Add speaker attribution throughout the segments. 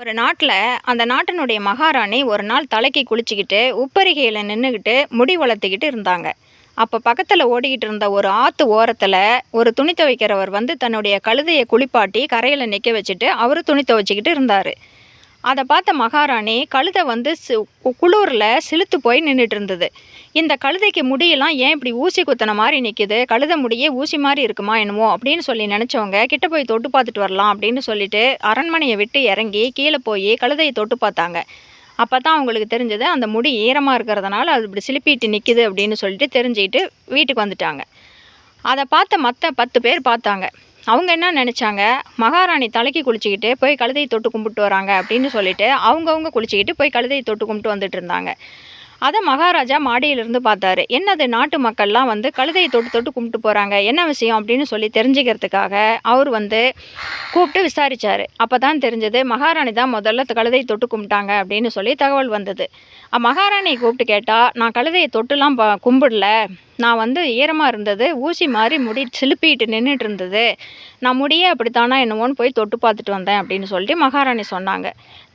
Speaker 1: ஒரு நாட்டில் அந்த நாட்டினுடைய மகாராணி ஒரு நாள் தலைக்கு குளிச்சுக்கிட்டு உப்பரிகையில் நின்றுக்கிட்டு முடி வளர்த்துக்கிட்டு இருந்தாங்க. அப்போ பக்கத்தில் ஓடிக்கிட்டு இருந்த ஒரு ஆற்று ஓரத்தில் ஒரு துணி துவைக்கிறவர் வந்து தன்னுடைய கழுதையை குளிப்பாட்டி கரையில் நிற்க வச்சுட்டு அவர் துணி துவைச்சிக்கிட்டு இருந்தார். அதை பார்த்த மகாராணி கழுதை வந்து குளூரில் குளிரில் சிலுத்து போய் நின்றுட்டு இருந்தது இந்த கழுதைக்கு முடியெல்லாம் ஏன் இப்படி ஊசி குத்தின மாதிரி நிற்கிது கழுதை முடியே ஊசி மாதிரி இருக்குமா என்னமோ அப்படின்னு சொல்லி நினச்சவங்க கிட்ட போய் தொட்டு பார்த்துட்டு வரலாம் அப்படின்னு சொல்லிட்டு அரண்மனையை விட்டு இறங்கி கீழே போய் கழுதையை தொட்டு பார்த்தாங்க. அப்போ தான் அவங்களுக்கு தெரிஞ்சது அந்த முடி ஈரமாக இருக்கிறதுனால அது இப்படி சிலுப்பிட்டு நிற்கிது அப்படின்னு சொல்லிட்டு தெரிஞ்சுக்கிட்டு வீட்டுக்கு வந்துட்டாங்க. அதை பார்த்த மற்ற பத்து பேர் பார்த்தாங்க. அவங்க என்ன நினச்சாங்க? மகாராணி தலைக்கு குளிச்சுக்கிட்டு போய் கழுதையை தொட்டு கும்பிட்டு வராங்க அப்படின்னு சொல்லிட்டு அவங்கவுங்க குளிச்சுக்கிட்டு போய் கழுதையை தொட்டு கும்பிட்டு வந்துட்டு இருந்தாங்க. அதை மகாராஜா மாடியிலிருந்து பார்த்தாரு. என்னது நாட்டு மக்கள்லாம் வந்து கழுதையை தொட்டு தொட்டு கும்பிட்டு போகிறாங்க என்ன விஷயம் அப்படின்னு சொல்லி தெரிஞ்சுக்கிறதுக்காக அவர் வந்து கூப்பிட்டு விசாரித்தார் அப்போ தான் தெரிஞ்சது மகாராணி தான் முதல்ல கழுதையை தொட்டு கும்பிட்டாங்க அப்படின்னு சொல்லி தகவல் வந்தது. மகாராணியை கூப்பிட்டு கேட்டால் நான் கழுதையை தொட்டுலாம் ப கும்பிடல. நான் வந்து ஈரமாக இருந்தது ஊசி மாதிரி முடி சிலுப்பிட்டு நின்றுட்டு இருந்தது. நான் முடியே அப்படித்தானா என்னவோன்னு போய் தொட்டு பார்த்துட்டு வந்தேன் அப்படின்னு சொல்லிட்டு மகாராணி சொன்னாங்க.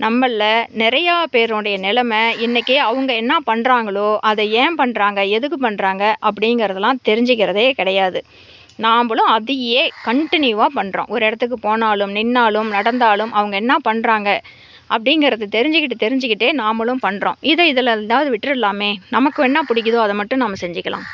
Speaker 1: நம்மளில் நிறையா பேருடைய நிலைமை இன்றைக்கி அவங்க என்ன பண்ணுறாங்களோ அதை ஏன் பண்ணுறாங்க எதுக்கு பண்ணுறாங்க அப்படிங்கிறதெல்லாம் தெரிஞ்சுக்கிறதே கிடையாது. நாம்ளும் அதையே கண்டினியூவாக பண்ணுறோம் ஒரு இடத்துக்கு போனாலும் நின்னாலும் நடந்தாலும் அவங்க என்ன பண்ணுறாங்க அப்படிங்கிறத தெரிஞ்சுக்கிட்டு தெரிஞ்சுக்கிட்டே நாமளும் பண்ணுறோம் இதை இதில் ஏதாவது விட்டுடலாமே நமக்கு என்ன பிடிக்குதோ அதை மட்டும் நம்ம செஞ்சுக்கலாம்.